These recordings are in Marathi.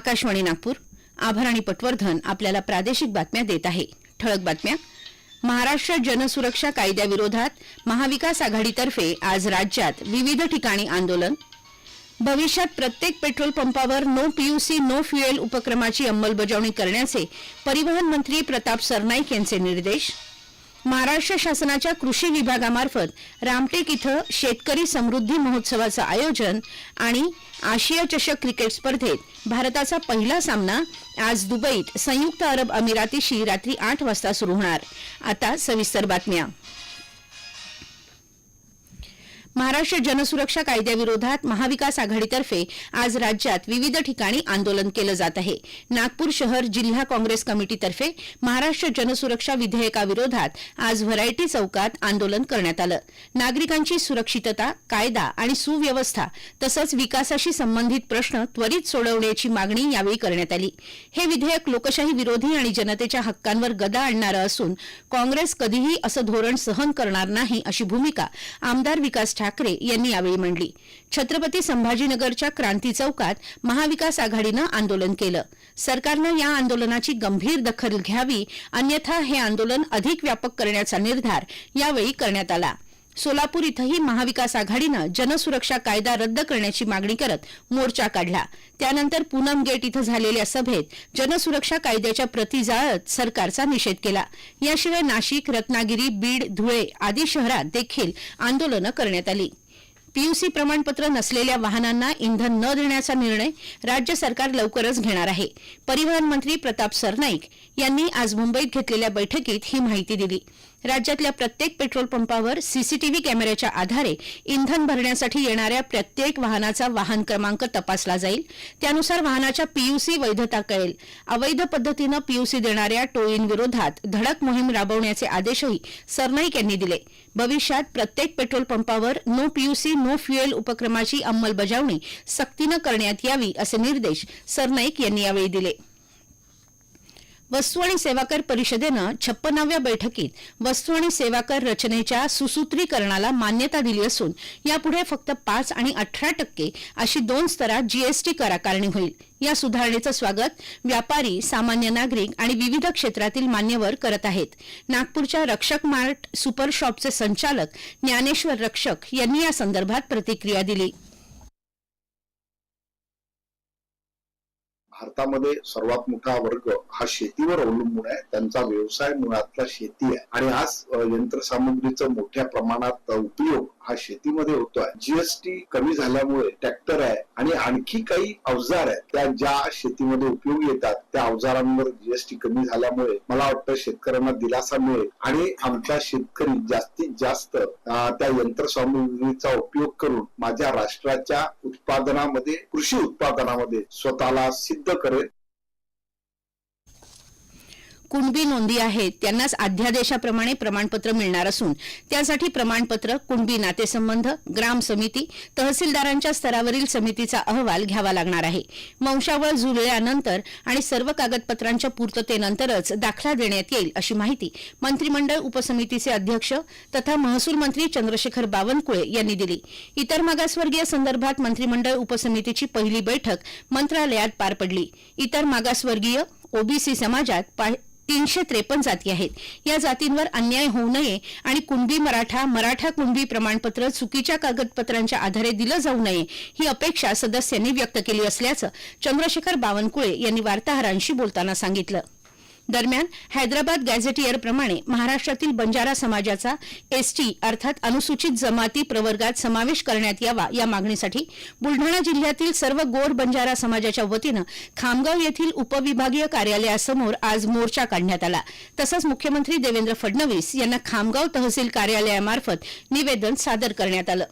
आकाशवाणी नागपूर. आभाराणी पटवर्धन आपल्याला प्रादेशिक बातम्या देत आहे. ठळक बातम्या. महाराष्ट्र जनसुरक्षा कायद्याविरोधात महाविकास आघाडीतर्फे आज राज्यात विविध ठिकाणी आंदोलन. भविष्यात प्रत्येक पेट्रोल पंपावर नो पीयूसी नो फ्युएल उपक्रमाची अंमलबजावणी करण्याचे परिवहन मंत्री प्रताप सरनाईक यांचे निर्देश. महाराष्ट्र शासनाच्या कृषी विभागामार्फत रामटेक इथं शेतकरी समृद्धी महोत्सवाचं आयोजन आणि आशिया चषक क्रिकेट स्पर्धेत भारताचा पहिला सामना आज दुबईत संयुक्त अरब अमिरातीशी रात्री आठ वाजता सुरू होणार. आता सविस्तर बातम्या. महाराष्ट्र जनसुरक्षा कायद्याविरोधात महाविकास आघाडीतर्फे आज राज्यात विविध ठिकाणी आंदोलन केलं जात आहे. नागपूर शहर जिल्हा काँग्रेस कमिटीतर्फे महाराष्ट्र जनसुरक्षा विधेयकाविरोधात आज व्हरायटी चौकात आंदोलन करण्यात आलं. नागरिकांची सुरक्षितता कायदा आणि सुव्यवस्था तसंच विकासाशी संबंधित प्रश्न त्वरित सोडवण्याची मागणी यावेळी करण्यात आली. हे विधेयक लोकशाही विरोधी आणि जनतेच्या हक्कांवर गदा आणणारं असून काँग्रेस कधीही असं धोरण सहन करणार नाही अशी भूमिका आमदार विकास ठाकरे यांनी यावेळी मांडली छत्रपती संभाजीनगरच्या क्रांती चौकात महाविकास आघाडीनं आंदोलन केलं. सरकारनं या आंदोलनाची गंभीर दखल घ्यावी अन्यथा हे आंदोलन अधिक व्यापक करण्याचा निर्धार यावेळी करण्यात आला. सोलापूर इथंही महाविकास आघाडीनं जनसुरक्षा कायदा रद्द करण्याची मागणी करत मोर्चा काढला. त्यानंतर पूनम गेट इथं झालेल्या सभेत जनसुरक्षा कायद्याच्या प्रती जाळत सरकारचा निषेध केला. याशिवाय नाशिक रत्नागिरी बीड धुळे आदी शहरात देखील आंदोलनं करण्यात आली. पीयूसी प्रमाणपत्र नसलेल्या वाहनांना इंधन न देण्याचा निर्णय राज्य सरकार लवकरच घेणार आहे. परिवहन मंत्री प्रताप सरनाईक यांनी आज मुंबईत घेतलेल्या बैठकीत ही माहिती दिली. राज्यातल्या प्रत्येक पेट्रोल पंपावर सीसीटीव्ही कॅमेऱ्याच्या आधारे इंधन भरण्यासाठी येणाऱ्या प्रत्येक वाहनाचा वाहन क्रमांक तपासला जाईल. त्यानुसार वाहनाच्या पीयूसी वैधता कळेल. अवैध पद्धतीनं पीयूसी देणाऱ्या टोळींविरोधात धडक मोहीम राबवण्याचे आदेशही सरनाईक यांनी दिले. भविष्यात प्रत्येक पेट्रोल पंपावर नो पीयूसी नो फ्युएल उपक्रमाची अंमलबजावणी सक्तीनं करण्यात यावी असे निर्देश सरनाईक यांनी यावेळी दिले. वस्तू आणि सेवा कर परिषदेनं छप्पनाव्या बैठकीत वस्तू आणि सेवा कर रचनेच्या सुसूत्रीकरणाला मान्यता दिली असून यापुढे फक्त पाच आणि अठरा टक्के अशी दोन स्तरात जीएसटी कराकारणी होईल. या सुधारणेचं स्वागत व्यापारी सामान्य नागरिक आणि विविध क्षेत्रातील मान्यवर करत आहेत. नागपूरच्या रक्षक मार्ट सुपर शॉपचे संचालक ज्ञानेश्वर रक्षक यांनी या संदर्भात प्रतिक्रिया दिली. भारतामध्ये सर्वात मोठा वर्ग हा शेतीवर अवलंबून आहे. त्यांचा व्यवसाय मुळातला शेती आहे. आणि आज अ, यंत्रसामुग्रीचा मोठ्या प्रमाणात उपयोग हा शेतीमध्ये होतोय. जीएसटी कमी झाल्यामुळे ट्रॅक्टर आहे आणि आणखी काही अवजार आहेत त्या ज्या शेतीमध्ये उपयोगी येतात त्या अवजारांवर जीएसटी कमी झाल्यामुळे मला वाटतं शेतकऱ्यांना दिलासा मिळेल. आणि आमच्या शेतकरी जास्तीत जास्त त्या यंत्रसामुग्रीचा उपयोग करून माझ्या राष्ट्राच्या उत्पादनामध्ये कृषी उत्पादनामध्ये स्वतःला सिद्ध મુક્ત કરે. कुणबी नोंदी आहेत त्यांनाच अध्यादेशाप्रमाणे प्रमाणपत्र मिळणार असून त्यासाठी प्रमाणपत्र कुणबी नातेसंबंध ग्राम समिती तहसीलदारांच्या स्तरावरील समितीचा अहवाल घ्यावा लागणार आहे. वंशावळ जुळल्यानंतर आणि सर्व कागदपत्रांच्या पूर्ततेनंतरच दाखला देण्यात येईल अशी माहिती मंत्रिमंडळ उपसमितीचे अध्यक्ष तथा महसूल मंत्री चंद्रशेखर बावनकुळे यांनी दिली. इतर मागासवर्गीय संदर्भात मंत्रिमंडळ उपसमितीची पहिली बैठक मंत्रालयात पार पडली. इतर मागासवर्गीय ओबीसी समाजात तीनशे त्रेपन्न जाती आहेत. या जातींवर अन्याय होऊ नये आणि कुणबी मराठा मराठा कुणबी प्रमाणपत्र चुकीच्या कागदपत्रांच्या आधारे दिलं जाऊ नये ही अपेक्षा सदस्यांनी व्यक्त केली असल्याचं चंद्रशेखर बावनकुळे यांनी वार्ताहरांशी बोलताना सांगितलं. दरम्यान हैदराबाद गॅझेटियरप्रमाणे महाराष्ट्रातील बंजारा समाजाचा एसटी अर्थात अनुसूचित जमाती प्रवर्गात समावेश करण्यात यावा या मागणीसाठी बुलढाणा जिल्ह्यातील सर्व गोर बंजारा समाजाच्या वतीनं खामगाव येथील उपविभागीय कार्यालयासमोर आज मोर्चा काढण्यात आला. तसंच मुख्यमंत्री देवेंद्र फडणवीस यांना खामगाव तहसील कार्यालयामार्फत निवेदन सादर करण्यात आलं.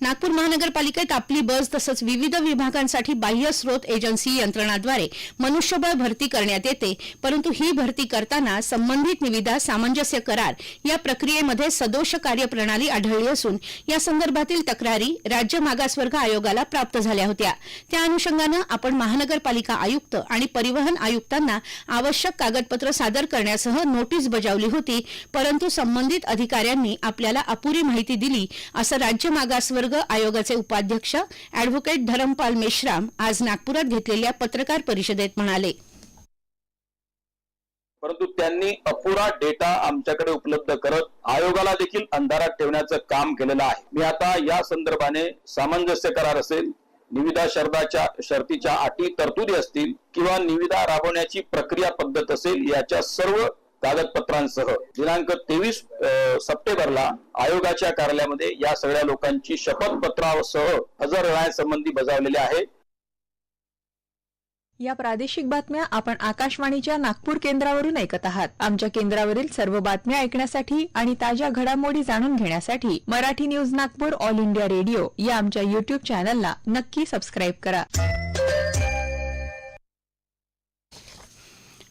नागपूर महानगरपालिकेत आपली बस तसंच विविध विभागांसाठी बाह्य स्रोत एजन्सी यंत्रणाद्वारे मनुष्यबळ भरती करण्यात येते परंतु ही भरती करताना संबंधित निविदा सामंजस्य करार या प्रक्रियेमध्ये सदोष कार्यप्रणाली आढळली असून या संदर्भातील तक्रारी राज्य मागासवर्ग आयोगाला प्राप्त झाल्या होत्या. त्या अनुषंगानं आपण महानगरपालिका आयुक्त आणि परिवहन आयुक्तांना आवश्यक कागदपत्र सादर करण्यासह नोटीस बजावली होती परंतु संबंधित अधिकाऱ्यांनी आपल्याला अपुरी माहिती दिली असं राज्य मागासवर्ग वर्ग आयोगाचे उपाध्यक्ष अॅडव्होकेट धरमपाल मेश्राम आज नागपुरात घेतलेल्या पत्रकार परिषदेत म्हणाले. परंतु त्यांनी अपुरा डेटा आमच्याकडे उपलब्ध करत आयोगाला देखील अंधारात ठेवण्याचं काम केलेलं आहे. मी आता या संदर्भाने सामंजस्य करार असेल निविदा शर्दाच्या शर्तीच्या अटी तरतुदी असतील किंवा निविदा राबवण्याची प्रक्रिया पद्धत असेल याच्या सर्व कागदपत्रांसह. दिनांक तेवीस सप्टेंबरला आयोगाच्या कार्यालयामध्ये या सगळ्या लोकांची शपथपत्रासह हजर राहण्यासंबंधी बजावलेले आहे. या प्रादेशिक बातम्या आपण आकाशवाणीच्या नागपूर केंद्रावरून ऐकत आहात. आमच्या केंद्रावरील सर्व बातम्या ऐकण्यासाठी आणि ताज्या घडामोडी जाणून घेण्यासाठी Marathi news Nagpur all India radio या आमच्या युट्यूब चॅनलला नक्की सबस्क्राईब करा.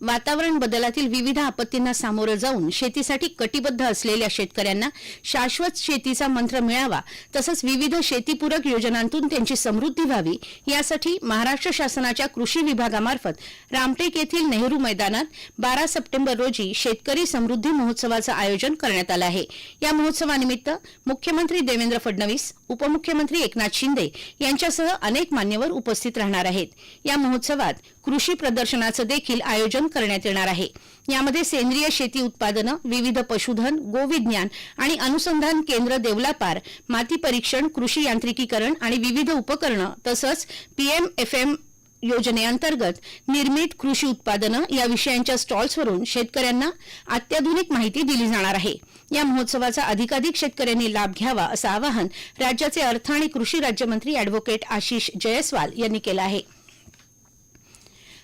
वातावरण बदलातील विविध आपत्तींना सामोरं जाऊन शेतीसाठी कटिबद्ध असलेल्या शेतकऱ्यांना शाश्वत शेतीचा मंत्र मिळावा तसंच विविध शेतीपूरक योजनांतून त्यांची समृद्धी व्हावी यासाठी महाराष्ट्र शासनाच्या कृषी विभागामार्फत रामटेक येथील नेहरू मैदानात बारा सप्टेंबर रोजी शेतकरी समृद्धी महोत्सवाचं आयोजन करण्यात आलं आहे. या महोत्सवानिमित्त मुख्यमंत्री देवेंद्र फडणवीस उपमुख्यमंत्री एकनाथ शिंदे यांच्यासह अनेक मान्यवर उपस्थित राहणार आहेत. या महोत्सवात कृषी प्रदर्शनाचं देखील आयोजन करण्यात येणार आहे. यामध्ये सेंद्रिय शेती उत्पादनं विविध पशुधन गोविज्ञान आणि अनुसंधान केंद्र देवलापार माती परीक्षण कृषी यांत्रिकीकरण आणि विविध उपकरणं तसंच पीएमएफएम योजनेअंतर्गत निर्मित कृषी उत्पादनं या विषयांच्या स्टॉल्सवरून शेतकऱ्यांना अत्याधुनिक माहिती दिली जाणार आहे. या महोत्सवाचा अधिकाधिक शेतकऱ्यांनी लाभ घ्यावा असं आवाहन राज्याचे अर्थ आणि कृषी राज्यमंत्री अॅडव्होकेट आशिष जयस्वाल यांनी केलं आहे.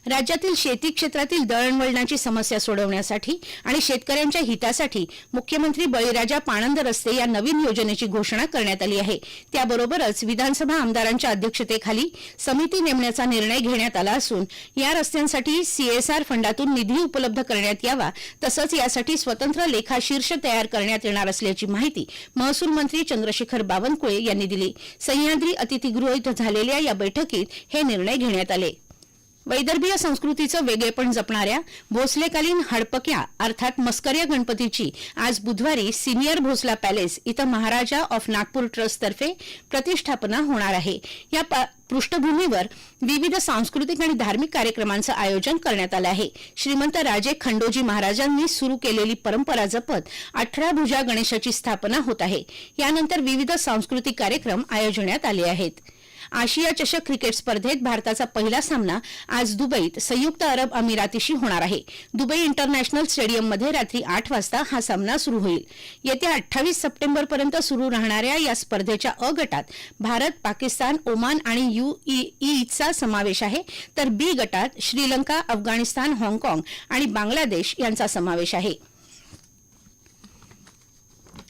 राज्यातील शेती क्षेत्रातील दळणवळणाची समस्या सोडवण्यासाठी आणि शेतकऱ्यांच्या हितासाठी मुख्यमंत्री बळीराजा पाणंद रस्ते या नवीन योजनेची घोषणा करण्यात आली आहे. त्याबरोबरच विधानसभा आमदारांच्या अध्यक्षतेखाली समिती नेमण्याचा निर्णय घेण्यात आला असून या रस्त्यांसाठी सीएसआर फंडातून निधी उपलब्ध करण्यात यावा तसंच यासाठी स्वतंत्र लेखाशीर्ष तयार करण्यात येणार असल्याची माहिती महसूल मंत्री चंद्रशेखर बावनकुळे यांनी दिली. सह्याद्री अतिथीगृह इथं झालेल्या या बैठकीत हे निर्णय घेण्यात आले. वैदर्भीय संस्कृतीचं वेगळेपण जपणाऱ्या भोसलेकालीन हडपक्या अर्थात मस्कर्या गणपतीची आज बुधवारी सिनियर भोसला पॅलेस इथं महाराजा ऑफ नागपूर ट्रस्टतर्फे प्रतिष्ठापना होणार आहे. या पृष्ठभूमीवर विविध सांस्कृतिक आणि धार्मिक कार्यक्रमांचं आयोजन करण्यात आलं आहे. श्रीमंत राजे खंडोजी महाराजांनी सुरू केलेली परंपरा जपत अठरा भुजा गणेशाची स्थापना होत आहे. यानंतर विविध सांस्कृतिक कार्यक्रम आयोजण्यात आले आहेत. आशिया चषक क्रिकेट स्पर्धेत भारताचा पहिला सामना आज दुबईत संयुक्त अरब अमिरातीशी होणार आहे. दुबई इंटरनॅशनल स्टेडियममध्ये रात्री आठ वाजता हा सामना सुरू होईल. येत्या अठ्ठावीस सप्टेंबरपर्यंत सुरू राहणाऱ्या या स्पर्धेच्या अ गटात भारत पाकिस्तान ओमान आणि युईचा समावेश आहे. तर बी गटात श्रीलंका अफगाणिस्तान हाँगकाँग आणि बांगलादेश यांचा समावेश आहे.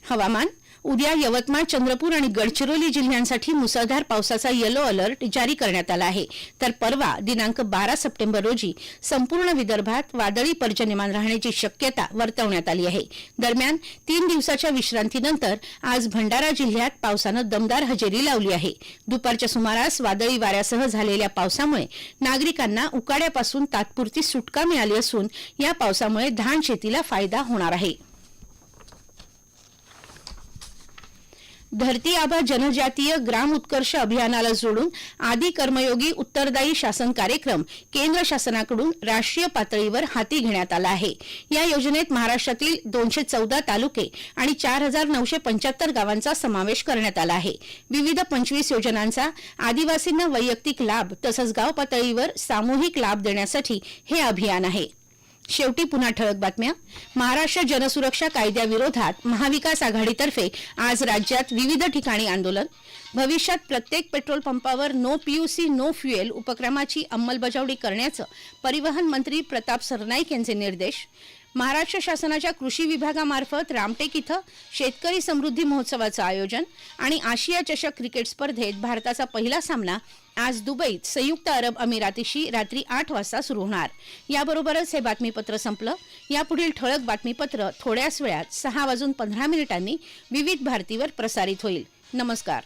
हवामान उद्या यवतमाळ चंद्रपूर आणि गडचिरोली जिल्ह्यांसाठी मुसळधार पावसाचा येलो अलर्ट जारी करण्यात आला आहे. तर परवा दिनांक बारा सप्टेंबर रोजी संपूर्ण विदर्भात वादळी पर्जन्यमान राहण्याची शक्यता वर्तवण्यात आली आहे. दरम्यान तीन दिवसाच्या विश्रांतीनंतर आज भंडारा जिल्ह्यात पावसानं दमदार हजेरी लावली आहे. दुपारच्या सुमारास वादळी वाऱ्यासह झालेल्या पावसामुळे नागरिकांना उकाड्यापासून तात्पुरती सुटका मिळाली असून या पावसामुळे धान शेतीला फायदा होणार आहे. धरती आबा जनजातीय ग्राम उत्कर्ष अभियानाला जोडून आदी कर्मयोगी उत्तरदायी शासन कार्यक्रम केंद्र शासनाकडून राष्ट्रीय पातळीवर हाती घेण्यात आला आहे. या योजनेत महाराष्ट्रातील दोनशे चौदा तालुके आणि चार हजार नऊशे पंच्याहत्तर गावांचा समावेश करण्यात आला आहे. विविध पंचवीस योजनांचा आदिवासींना वैयक्तिक लाभ तसंच गाव पातळीवर सामूहिक लाभ देण्यासाठी हे अभियान आहे. शेवटी पुन्हा ठळक बातम्या. महाराष्ट्र जनसुरक्षा कायद्याविरोधात महाविकास आघाडीतर्फे आज राज्यात विविध ठिकाणी आंदोलन. भविष्यात प्रत्येक पेट्रोल पंपावर नो पीयूसी नो फ्युएल उपक्रमाची अंमलबजावणी करण्याचं परिवहन मंत्री प्रताप सरनाईक यांचे निर्देश. महाराष्ट्र शासनाच्या कृषी विभागामार्फत रामटेक इथं शेतकरी समृद्धी महोत्सवाचं आयोजन आणि आशिया चषक क्रिकेट स्पर्धेत भारताचा पहिला सामना आज दुबईत संयुक्त अरब अमिरातीशी रात्री आठ वाजता सुरू होणार. याबरोबरच हे बातमीपत्र संपलं. यापुढील ठळक बातमीपत्र थोड्याच वेळात सहा वाजून पंधरा मिनिटांनी विविध भारतीवर प्रसारित होईल. नमस्कार.